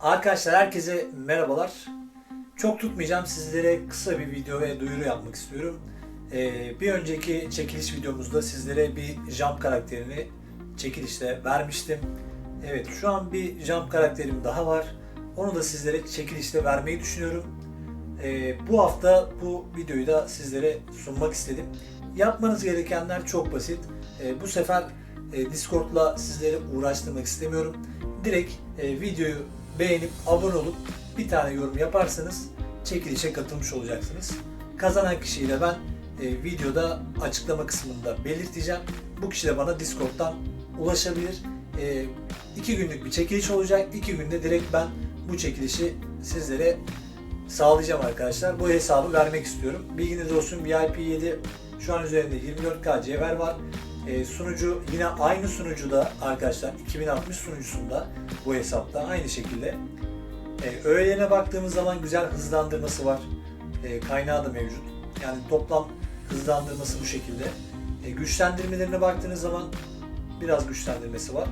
Arkadaşlar herkese merhabalar. Çok tutmayacağım sizlere kısa bir video ve duyuru yapmak istiyorum. Ee, bir önceki çekiliş videomuzda sizlere bir jump karakterini çekilişte vermiştim. Evet şu an bir jump karakterim daha var. Onu da sizlere çekilişte vermeyi düşünüyorum. Ee, bu hafta bu videoyu da sizlere sunmak istedim. Yapmanız gerekenler çok basit. Ee, bu sefer e, Discord'la sizleri uğraştırmak istemiyorum. Direkt e, videoyu beğenip abone olup bir tane yorum yaparsanız çekilişe katılmış olacaksınız. Kazanan kişiyi de ben e, videoda açıklama kısmında belirteceğim. Bu kişi de bana Discord'dan ulaşabilir. E, iki günlük bir çekiliş olacak. İki günde direkt ben bu çekilişi sizlere sağlayacağım arkadaşlar. Bu hesabı vermek istiyorum. Bilginiz olsun VIP 7 şu an üzerinde 24K cevher var. Ee, sunucu yine aynı sunucuda arkadaşlar 2060 sunucusunda bu hesapta aynı şekilde. Ee, öğelerine baktığımız zaman güzel hızlandırması var. Ee, kaynağı da mevcut. Yani toplam hızlandırması bu şekilde. Ee, güçlendirmelerine baktığınız zaman biraz güçlendirmesi var.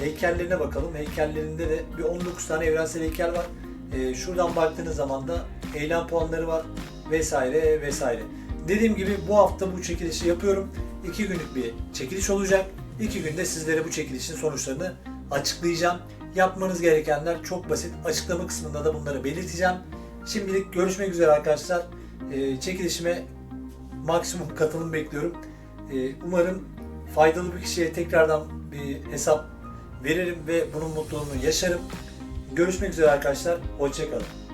Heykellerine bakalım. Heykellerinde de bir 19 tane evrensel heykel var. Ee, şuradan baktığınız zaman da eylem puanları var vesaire vesaire. Dediğim gibi bu hafta bu çekilişi yapıyorum. 2 günlük bir çekiliş olacak. 2 günde sizlere bu çekilişin sonuçlarını açıklayacağım. Yapmanız gerekenler çok basit. Açıklama kısmında da bunları belirteceğim. Şimdilik görüşmek üzere arkadaşlar. Ee, çekilişime maksimum katılım bekliyorum. Ee, umarım faydalı bir kişiye tekrardan bir hesap veririm ve bunun mutluluğunu yaşarım. Görüşmek üzere arkadaşlar. Hoşçakalın.